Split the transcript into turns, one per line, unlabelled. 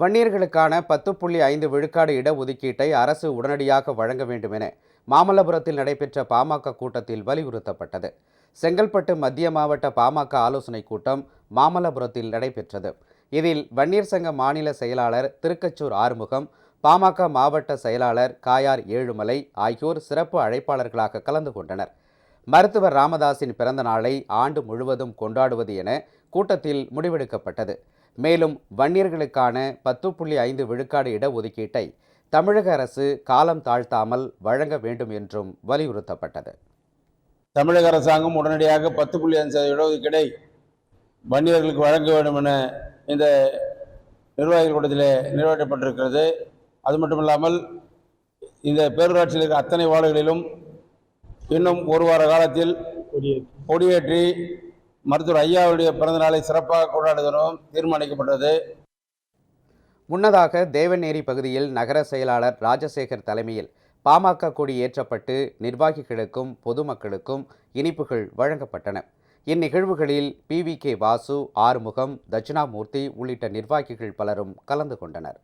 வன்னியர்களுக்கான பத்து புள்ளி ஐந்து விழுக்காடு இடஒதுக்கீட்டை அரசு உடனடியாக வழங்க வேண்டும் என மாமல்லபுரத்தில் நடைபெற்ற பாமக கூட்டத்தில் வலியுறுத்தப்பட்டது. செங்கல்பட்டு மத்திய மாவட்ட பாமக ஆலோசனைக் கூட்டம் மாமல்லபுரத்தில் நடைபெற்றது. இதில் வன்னியர் சங்க மாநில செயலாளர் திருக்கச்சூர் ஆறுமுகம் பாமக மாவட்ட செயலாளர் காயார் ஏழுமலை ஆகியோர் சிறப்பு அழைப்பாளர்களாக கலந்து கொண்டனர். மருத்துவர் ராமதாஸின் பிறந்த நாளை ஆண்டு முழுவதும் கொண்டாடுவது என கூட்டத்தில் முடிவெடுக்கப்பட்டது. மேலும் வன்னியர்களுக்கான பத்து புள்ளி ஐந்து விழுக்காடு இடஒதுக்கீட்டை தமிழக அரசு காலம் தாழ்த்தாமல் வழங்க வேண்டும் என்றும் வலியுறுத்தப்பட்டது.
தமிழக அரசாங்கம் உடனடியாக பத்து புள்ளி அஞ்சு சதவீத இடஒதுக்கீடை வன்னியர்களுக்கு வழங்க வேண்டும் என இந்த நிர்வாகிகள் கூட்டத்தில் நிறைவேற்றப்பட்டிருக்கிறது. அது மட்டுமில்லாமல் இந்த பேரூராட்சியில் இருக்கிற அத்தனை வார்டுகளிலும் இன்னும் ஒரு வார காலத்தில் கொடியேற்றி மருத்துவர் ஐயாவுடைய பிறந்தநாளை சிறப்பாக கொண்டாடுவதும் தீர்மானிக்கப்பட்டது.
முன்னதாக தேவநேரி பகுதியில் நகர செயலாளர் ராஜசேகர் தலைமையில் பாமக கொடி ஏற்றப்பட்டு நிர்வாகிகளுக்கும் பொதுமக்களுக்கும் இனிப்புகள் வழங்கப்பட்டன. இந்நிகழ்வுகளில் P V K Vasu Arumugam Dakshinamurthy உள்ளிட்ட நிர்வாகிகள் பலரும் கலந்து கொண்டனர்.